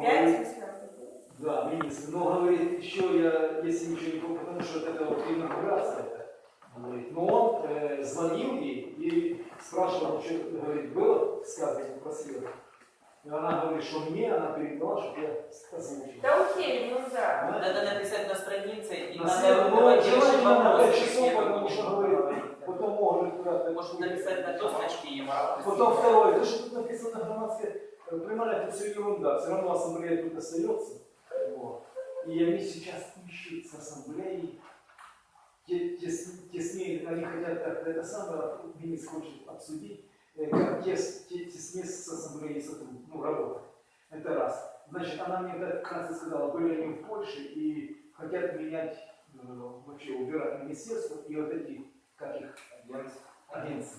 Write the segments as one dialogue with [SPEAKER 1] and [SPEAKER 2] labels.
[SPEAKER 1] Пять
[SPEAKER 2] да, министр. Но говорит, еще я, если ничего не помню, потому что это вот инаугурация. это, Говорит, но он э, звонил ей и спрашивал, что говорит, было сказано, просила. И она говорит, что мне она передала, чтобы я озвучил.
[SPEAKER 1] Да окей, ну да.
[SPEAKER 3] Надо написать на странице и
[SPEAKER 2] На
[SPEAKER 3] надо давать
[SPEAKER 2] желательно на
[SPEAKER 3] вопрос.
[SPEAKER 2] 5 часов, потому что говорит, потом может куда-то.
[SPEAKER 3] Может написать на досточке ему.
[SPEAKER 2] Потом второе, то, что тут написано громадская, э, понимаете, это все ерунда, все равно ассамблея тут остается. Вот. И они сейчас ищут с ассамблеей, те- тес- теснее, они хотят как-то это самое, министр хочет обсудить, э, как тес- те- теснее с ассамблеей сотрудничать, ну, работать. Это раз. Значит, она мне раз и сказала, были они в Польше и хотят менять, э, вообще убирать министерство и вот эти, как их. Так что-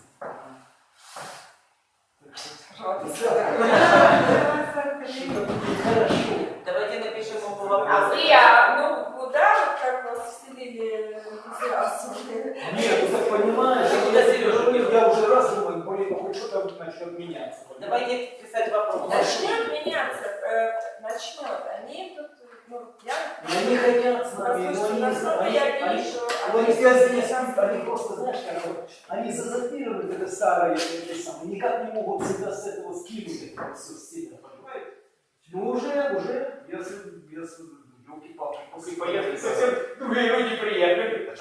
[SPEAKER 2] Хорошо.
[SPEAKER 3] Давайте напишем ему
[SPEAKER 1] А
[SPEAKER 3] вопрос.
[SPEAKER 1] вы, а, ну, куда вот как вас вселили?
[SPEAKER 2] Нет, ну так понимаешь,
[SPEAKER 3] Ты
[SPEAKER 2] я,
[SPEAKER 3] куда,
[SPEAKER 2] я,
[SPEAKER 3] Сережа?
[SPEAKER 2] я уже раз думаю, блин, хоть что-то начнет меняться.
[SPEAKER 3] Давайте писать вопрос.
[SPEAKER 1] Начнет меняться, э, начнет. Они тут, ну, я...
[SPEAKER 2] Они хотят с нами, но они они,
[SPEAKER 1] я
[SPEAKER 2] они, они,
[SPEAKER 1] они
[SPEAKER 2] связаны
[SPEAKER 1] просто
[SPEAKER 2] с они просто, знаешь, как вот, они зазапированы это старое, это самое, никак не могут себя с этого скинуть, это все с себя, понимаете? Ну уже, уже, я, с- я, с- елки-палки, после поездки совсем другие люди приехали.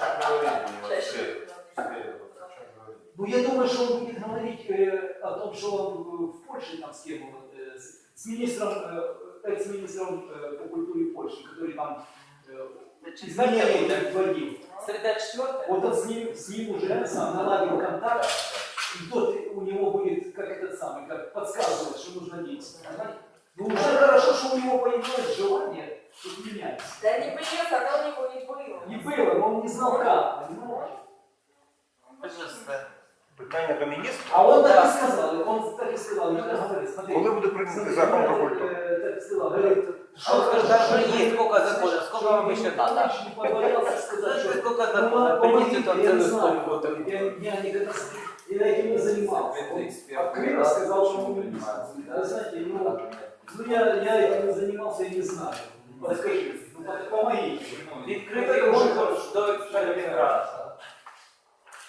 [SPEAKER 2] Ну, я думаю, что он будет говорить э, о том, что он э, в Польше там с кем э, с, с министром, э, экс-министром по культуре Польши, который там э, изменения вводил.
[SPEAKER 3] Среда четвертая?
[SPEAKER 2] Вот он с ним, с ним уже сам наладил контакт, и тот у него будет, как этот самый, как подсказывать, что нужно действовать. понимаете? Ну, уже хорошо, что у него появилось желание что менять.
[SPEAKER 1] Да не появился, оно у него не было.
[SPEAKER 2] Не было, но он не знал как, понимаете?
[SPEAKER 3] Пожалуйста.
[SPEAKER 4] Питання до міністра.
[SPEAKER 2] А он так
[SPEAKER 3] Да.
[SPEAKER 2] и сказал, он так и сказал, я говорю, смотри,
[SPEAKER 4] Коли буде прийнятий закон про культуру?
[SPEAKER 2] Э, Так сказал, говорит,
[SPEAKER 3] А вот когда же есть сколько законов, сколько вам еще надо?
[SPEAKER 2] Раньше не побоялся сказать,
[SPEAKER 3] Знаете,
[SPEAKER 2] что
[SPEAKER 3] сколько
[SPEAKER 2] ну,
[SPEAKER 3] законов?
[SPEAKER 2] помогите,
[SPEAKER 3] Принесет он
[SPEAKER 2] я не
[SPEAKER 3] целый
[SPEAKER 2] знаю,
[SPEAKER 3] стол.
[SPEAKER 2] вот, я, я никогда с- я этим не занимался. Он открыто сказал, что он не Вы знаете, ну, ну я, я этим не занимался и не знаю. Подскажите, ну, по- помогите.
[SPEAKER 3] Відкритий конкурс до експерименту.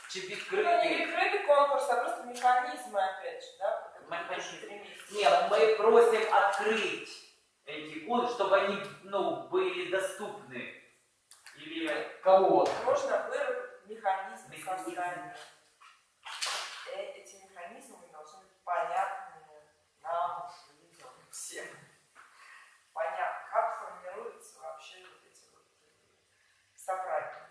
[SPEAKER 3] Чи
[SPEAKER 1] Ну, не
[SPEAKER 3] відкритий?
[SPEAKER 1] конкурс, а просто механизмы, опять же, да? вот это
[SPEAKER 3] Механизм.
[SPEAKER 1] три месяца.
[SPEAKER 3] Нет, мы просим открыть эти конкурсы, чтобы они ну, были доступны. Или
[SPEAKER 2] Кого?
[SPEAKER 1] Можно выработать механизмы
[SPEAKER 3] Механизмы.
[SPEAKER 1] создания. Э, Эти механизмы должны быть понятны нам, людям, всем. Понятно, как формируются вообще вот эти вот собрания.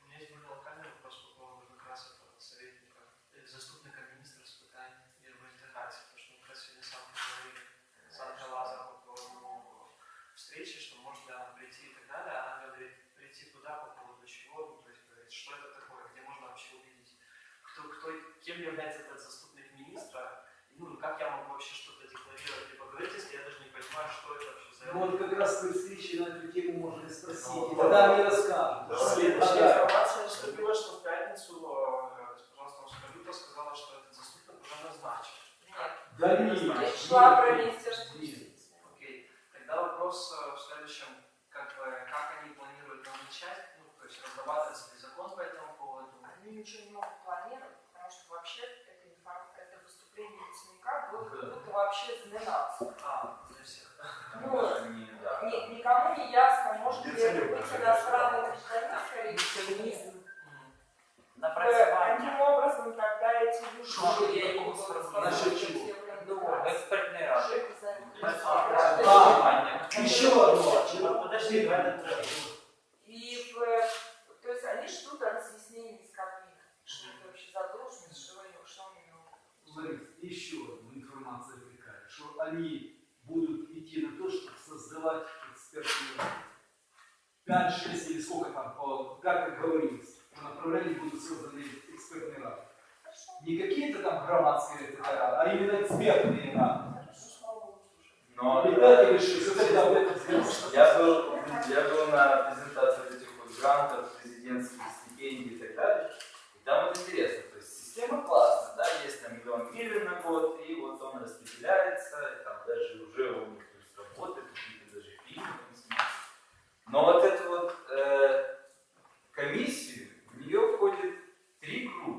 [SPEAKER 5] У меня есть более локальный вопрос по поводу как раз этого советника, э, заступника министра с питань мировой интеграции, потому что мы как раз сегодня сам говорили с Анной Лазар по поводу встречи, что может ли она прийти и так далее, а она говорит, прийти туда по поводу чего, ну, то есть говорит, что это такое, где можно вообще увидеть, кто, кем является этот заступник министра, ну, как я могу вообще что-то декларировать, либо говорить, если я даже не понимаю, что это вообще за
[SPEAKER 2] Ну, вот как раз при встрече на эту тему можно и спросить,
[SPEAKER 6] Ну,
[SPEAKER 2] и тогда они расскажут.
[SPEAKER 6] Давай.
[SPEAKER 5] Следующая
[SPEAKER 2] Да.
[SPEAKER 5] информация поступила, что в пятницу э, госпожа Стамскалюта сказала, что этот заступник уже назначен.
[SPEAKER 1] Нет,
[SPEAKER 2] Да нет,
[SPEAKER 1] речь шла про Министерство юстиции.
[SPEAKER 5] Окей. Тогда вопрос э, в следующем, как бы, как они планируют назначать, ну, то есть разрабатывается ли закон по этому поводу?
[SPEAKER 1] Они ничего не могут планировать, потому что вообще это, информ... это выступление ясника было как будто вообще знаменаться.
[SPEAKER 5] А, для всех.
[SPEAKER 1] Ну,
[SPEAKER 6] Не, да.
[SPEAKER 1] ни- никому не ясно, может ли это
[SPEAKER 6] Децелюб,
[SPEAKER 1] быть
[SPEAKER 6] да,
[SPEAKER 1] иностранный гражданин, скорее всего, нет.
[SPEAKER 5] Мгм.
[SPEAKER 1] Э,
[SPEAKER 3] напрацювання.
[SPEAKER 1] Образом тогда эти люди...
[SPEAKER 3] Я спросила? какие-то
[SPEAKER 1] там громадские ТТА,
[SPEAKER 2] а
[SPEAKER 1] именно экспертные имена. Но ну, и да, ты решишь, что это
[SPEAKER 2] я был, я был на презентации этих вот грантов, президентских стипендий и так далее. И там вот интересно, то есть система
[SPEAKER 1] классная,
[SPEAKER 2] да, есть там миллион гривен на
[SPEAKER 1] год, и вот он
[SPEAKER 6] распределяется,
[SPEAKER 2] и там даже уже у них то
[SPEAKER 6] есть, работает, какие-то даже фильмы. Но вот эту вот э, комиссию, в нее входит три группы.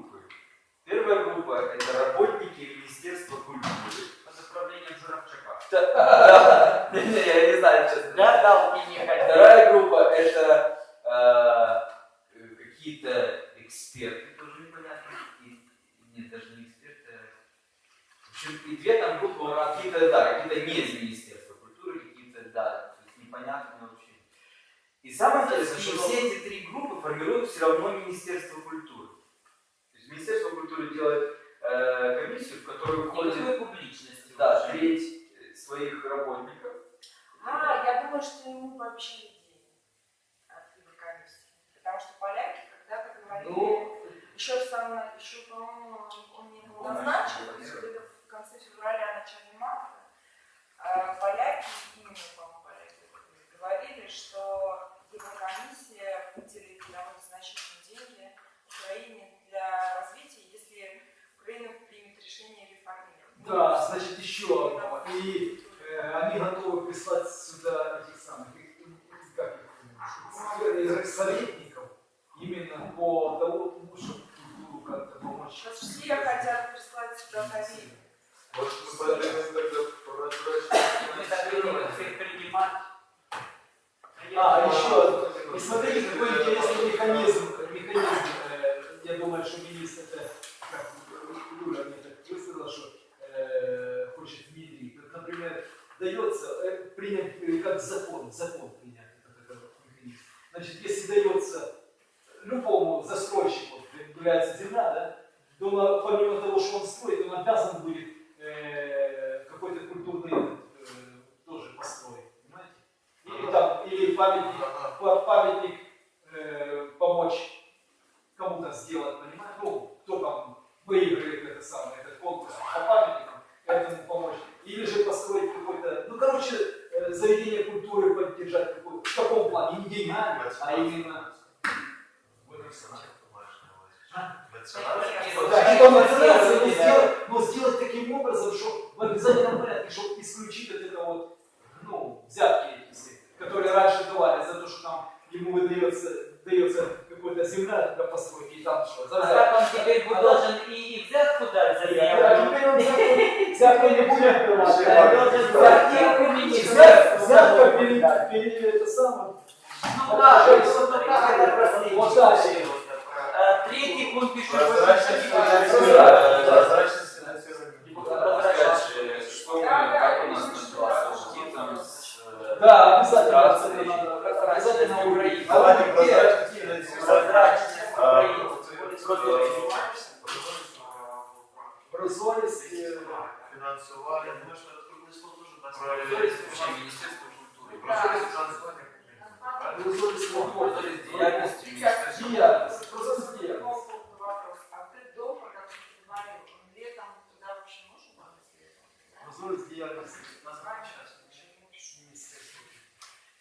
[SPEAKER 6] не, я не знаю, честно.
[SPEAKER 3] Гадалки не ходили.
[SPEAKER 6] Вторая группа это э, какие-то эксперты, тоже непонятно, нет, даже не эксперты. а- В общем, и две там группы, какие-то, да, какие-то не из Министерства культуры, какие-то, да, то есть непонятные вообще. И самое интересное, что все эти три группы формируют все равно Министерство культуры. То есть Министерство культуры делает э, комиссию, в которую входит своих работников.
[SPEAKER 1] А, я думаю, что ему пообещали денег от Еврокомиссии. Потому что поляки когда-то говорили,
[SPEAKER 2] Ну,
[SPEAKER 1] еще в самом, еще, по-моему, он не был
[SPEAKER 6] Он
[SPEAKER 1] назначен,
[SPEAKER 6] начал
[SPEAKER 1] то есть
[SPEAKER 6] планировать.
[SPEAKER 1] где-то в конце февраля, начале марта, а, поляки, именно, по-моему, поляки говорили, что Еврокомиссия выделит довольно значительные деньги Украине для развития, если Украина примет решение реформировать.
[SPEAKER 2] да, значит, еще одно. И э, они готовы прислать сюда этих самых, их, как их, э, советников, именно по тому, ну, чтобы культуру как-то помочь.
[SPEAKER 1] Сейчас все хотят прислать сюда советников.
[SPEAKER 6] Может, мы подумаем тогда
[SPEAKER 3] Мы так и не всех принимать.
[SPEAKER 2] А, еще одно. И смотрите, какой интересный механизм, механизм, э, я думаю, что министр это, как Юля мне так высказала, что э, хочет внедрить. Вот, например, дается, э, принят э, как закон, закон принять этот, этот механизм. Значит, если дается любому застройщику, является земля, да, то он, помимо того, что он строит, он обязан будет э, какой-то культурный э, тоже построить, понимаете? Или там, или памятник, па- памятник э, помочь кому-то сделать, понимаете? Ну, кто там выиграет это самое, этот конкурс по памятникам, этому помочь. Или же построить какой-то, ну, короче, э, заведение культуры поддержать какой в таком плане, не деньгами, а именно Да, и коммерциализацию, но сделать, но сделать таким образом, что в обязательном порядке, чтобы исключить от этого вот, ну, взятки эти все, которые раньше давали за то, что там ему выдается, дается какая-то земля для постройки, и там что, за
[SPEAKER 3] А
[SPEAKER 2] взятку.
[SPEAKER 3] так он теперь будет должен и, и взятку дать за
[SPEAKER 2] Да,
[SPEAKER 3] землю.
[SPEAKER 2] теперь он взятку, не будет давать.
[SPEAKER 3] Он должен взятку министра.
[SPEAKER 2] Взятка, перед, перед это самое.
[SPEAKER 3] Ну да, вот так это.
[SPEAKER 2] Вот так.
[SPEAKER 3] А, Третий пункт пишет,
[SPEAKER 6] Прозрачность
[SPEAKER 3] что
[SPEAKER 6] финансирования. Что мы,
[SPEAKER 1] Да, да,
[SPEAKER 6] как у нас
[SPEAKER 1] да.
[SPEAKER 6] э,
[SPEAKER 2] Да, обязательно,
[SPEAKER 6] администрацией.
[SPEAKER 2] это надо, обязательно Украина.
[SPEAKER 6] Давайте
[SPEAKER 2] Где?
[SPEAKER 6] прозрачность
[SPEAKER 2] Где?
[SPEAKER 6] финансирования.
[SPEAKER 3] Прозрачность
[SPEAKER 6] А,
[SPEAKER 3] Украины.
[SPEAKER 2] Прозорість, е,
[SPEAKER 5] Финансовая, я думаю, что это круглый стол тоже даст.
[SPEAKER 6] Прозорість вообще Министерство культуры.
[SPEAKER 1] Да.
[SPEAKER 6] Прозорість финансования.
[SPEAKER 2] прозорість виходить.
[SPEAKER 6] Прозорість діяльності Міністерства
[SPEAKER 2] Діяльність, прозорість діяльність.
[SPEAKER 1] Вопрос. А ты до,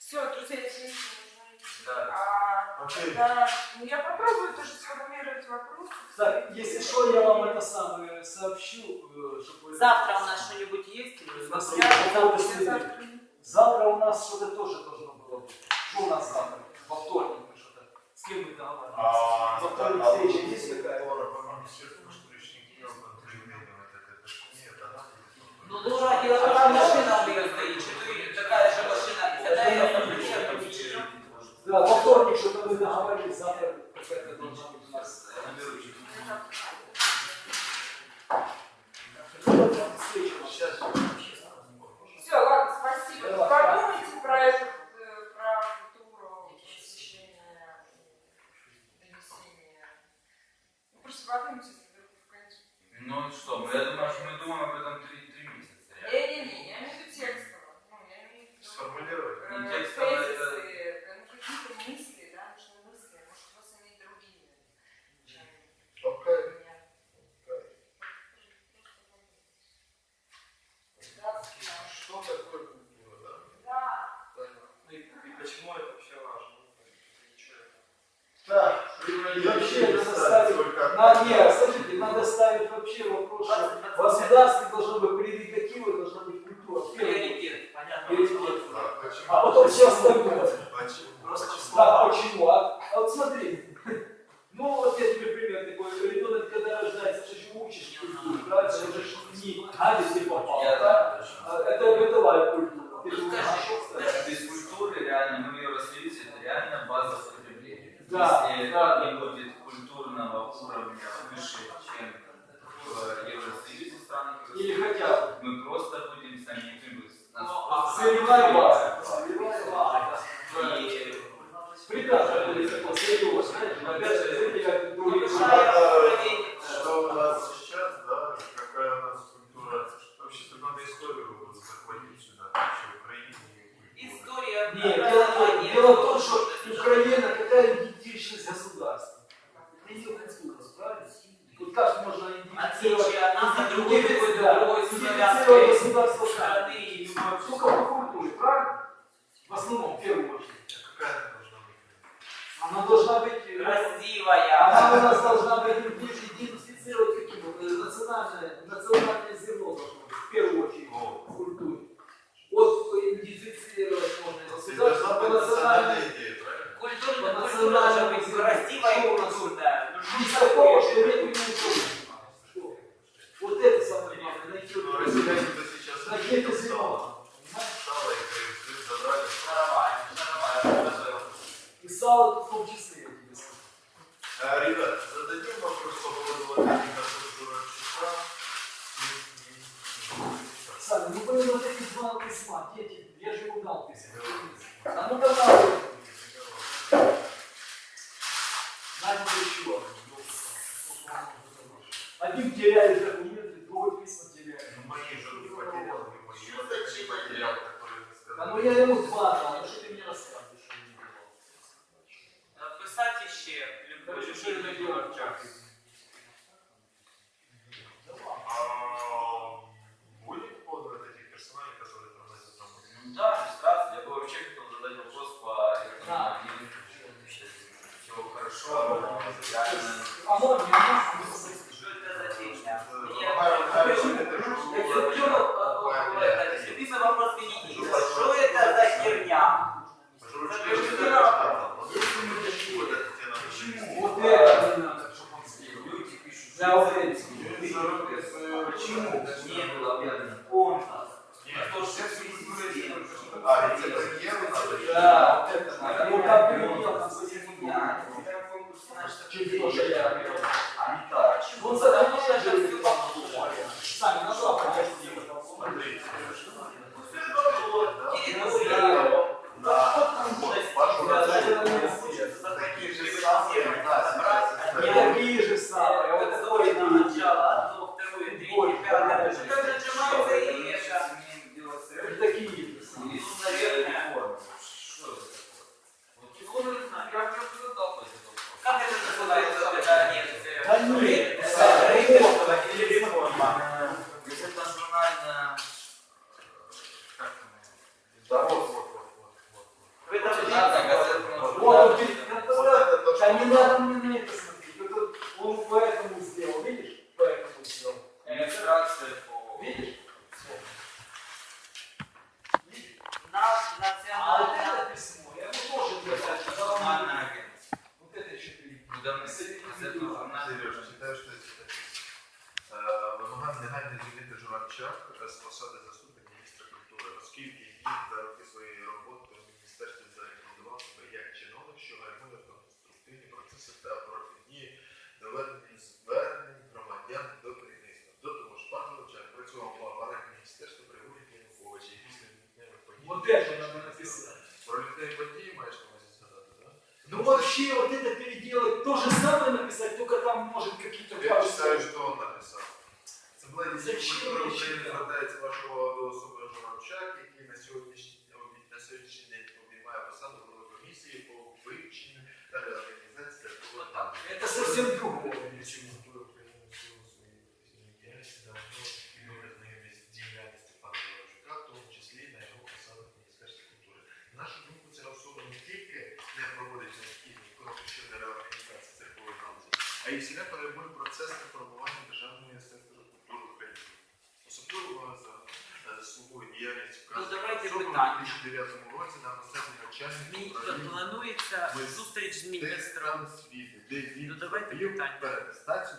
[SPEAKER 1] Все, друзья, извините.
[SPEAKER 6] Да.
[SPEAKER 1] А,
[SPEAKER 5] Окей.
[SPEAKER 1] да, ну я попробую тоже сформулировать вопрос.
[SPEAKER 2] Так, если что, я вам это самое сообщу, э, чтобы... вы-
[SPEAKER 3] Завтра у нас что-нибудь есть? или завтра?
[SPEAKER 2] следующего.
[SPEAKER 1] завтра
[SPEAKER 2] у нас что-то тоже должно было быть. Что у нас завтра? Во вторник мы что-то. С кем мы договаривались?
[SPEAKER 4] А,
[SPEAKER 2] Во вторник встреча есть какая? государстве должно быть прерогативы, должна быть культура.
[SPEAKER 3] Приоритет, понятно.
[SPEAKER 7] А,
[SPEAKER 2] а потом все остальное.
[SPEAKER 7] Почему?
[SPEAKER 2] Почему? А? а, вот смотри, ну вот я тебе пример такой, ребенок когда рождается, ты же учишь культуру, да, а ну, ты же не гадишь ты попал, да?
[SPEAKER 6] Это бытовая
[SPEAKER 2] культура. Ты же без культуры реально, ну, мы ее развились, это реально база потребления.
[SPEAKER 6] Да, Если не будет культурного уровня выше, чем в Евросоюзе странах.
[SPEAKER 2] Или хотя бы.
[SPEAKER 6] Мы просто будем сами
[SPEAKER 3] Ну,
[SPEAKER 2] Сырьевая база. Сырьевая база. Знаешь, опять же, это как другие
[SPEAKER 3] Повышая уровень,
[SPEAKER 7] Что у нас сейчас, да, какая у нас культура. Вообще, тут надо историю захватить сюда, вообще и
[SPEAKER 3] история
[SPEAKER 2] Нет, дело, в том- дело в том, что Украина какая идентичность государства. Ее культура, правильно? Как можно идентифицировать
[SPEAKER 3] Отличие от нас от другой,
[SPEAKER 2] идентифицировать,
[SPEAKER 3] другой, славянской страны и любой
[SPEAKER 2] Только по культуре, правильно? В основном, в первую очередь.
[SPEAKER 7] А какая она должна быть?
[SPEAKER 2] Она должна быть... э,
[SPEAKER 3] красивая.
[SPEAKER 2] Она у нас должна быть идентифицировать каким образом? Национальное, национальное зерно должно быть, в первую очередь, в культуре. Вот идентифицировать можно государство по национальной
[SPEAKER 7] национальная идея, правильно?
[SPEAKER 3] Культура, должна быть красивая и культурная. Ну,
[SPEAKER 2] Из
[SPEAKER 3] что
[SPEAKER 2] такого, что
[SPEAKER 3] такое?
[SPEAKER 2] нет у него Что? Вот это самое главное, найти
[SPEAKER 7] Ну,
[SPEAKER 2] вот
[SPEAKER 7] россияне-то сейчас
[SPEAKER 2] найти
[SPEAKER 7] это
[SPEAKER 2] это
[SPEAKER 7] стало.
[SPEAKER 2] зерно. понимаешь?
[SPEAKER 7] Стало и крым забрали.
[SPEAKER 3] Нормально, нормально.
[SPEAKER 2] И сало в том числе, я тебе скажу.
[SPEAKER 7] А, ребят, зададим вопрос по поводу вот этих Журавчука.
[SPEAKER 2] Саня, ну блин, вот эти два письма, дети, я же ему дал письма. А ну давай. Один теряет документы, другой письма теряет.
[SPEAKER 7] Ну, мои же не потерял, не мои. Вот эти потерял, которые ты
[SPEAKER 2] Да ну я ему два дал, ну что ты мне рассказываешь, что я не делал?
[SPEAKER 3] Писать еще любой
[SPEAKER 2] Короче, что это делать?
[SPEAKER 7] А, Будет по поводу вот этих персоналей, которые тормозят нам?
[SPEAKER 6] Ну да, иллюстрация. Я бы вообще хотел задать вопрос по
[SPEAKER 2] Да.
[SPEAKER 6] Все хорошо, реально.
[SPEAKER 2] А можно, я могу?
[SPEAKER 3] Что это за фигня?
[SPEAKER 7] Э,
[SPEAKER 3] Мне-
[SPEAKER 7] Павел Михайлович,
[SPEAKER 3] Во-первых,
[SPEAKER 7] это же
[SPEAKER 3] это
[SPEAKER 7] уже-
[SPEAKER 3] Юра, э, э, это любимый вопрос министра. Что это за херня?
[SPEAKER 7] Журавчук,
[SPEAKER 3] Это же
[SPEAKER 7] это
[SPEAKER 3] не
[SPEAKER 7] же-
[SPEAKER 3] надо.
[SPEAKER 7] Вот это тебе надо
[SPEAKER 2] Почему? Вот это не надо, чтобы он сделал.
[SPEAKER 6] Люди пишут,
[SPEAKER 2] Да, вот эти.
[SPEAKER 7] Почему?
[SPEAKER 6] Не было обязано.
[SPEAKER 3] Он.
[SPEAKER 7] Нет.
[SPEAKER 6] То, что все президент.
[SPEAKER 7] А, вице-премьеру надо?
[SPEAKER 2] Да, вот это надо. Ну там передел, там совсем не надо.
[SPEAKER 3] наш
[SPEAKER 2] Чуть тоже я
[SPEAKER 3] А не так.
[SPEAKER 2] Он
[SPEAKER 3] Потому
[SPEAKER 2] Вот
[SPEAKER 3] это
[SPEAKER 6] надо
[SPEAKER 2] написать.
[SPEAKER 7] Про лютневі події маєш на увазі згадати, так?
[SPEAKER 2] Ну вообще вот это переделать, то же самое написать, только там может какие-то
[SPEAKER 7] Я
[SPEAKER 2] пару
[SPEAKER 7] читаю,
[SPEAKER 2] слов.
[SPEAKER 7] что он написал. Це була
[SPEAKER 2] Зачем
[SPEAKER 7] дійсно культура
[SPEAKER 2] я
[SPEAKER 7] України
[SPEAKER 2] читаю?
[SPEAKER 7] звертається вашого до особи Журавчак, який на сьогоднішній обі- на сьогоднішній день обіймає посаду голови комісії по вивченню та реорганізації
[SPEAKER 3] Вот так.
[SPEAKER 2] Это совсем другое.
[SPEAKER 7] Всіля потребує процес реформування державної сектору культури України. Особливо за свою діяльність діяльність
[SPEAKER 3] Ну, давайте
[SPEAKER 7] особи у
[SPEAKER 3] питання.
[SPEAKER 7] 2009 році на начальника
[SPEAKER 3] Мі-
[SPEAKER 7] управління
[SPEAKER 3] Планується зустріч з міністром.
[SPEAKER 7] Техтрансвіту, де він
[SPEAKER 3] Ну, давайте питання.
[SPEAKER 7] переатестацію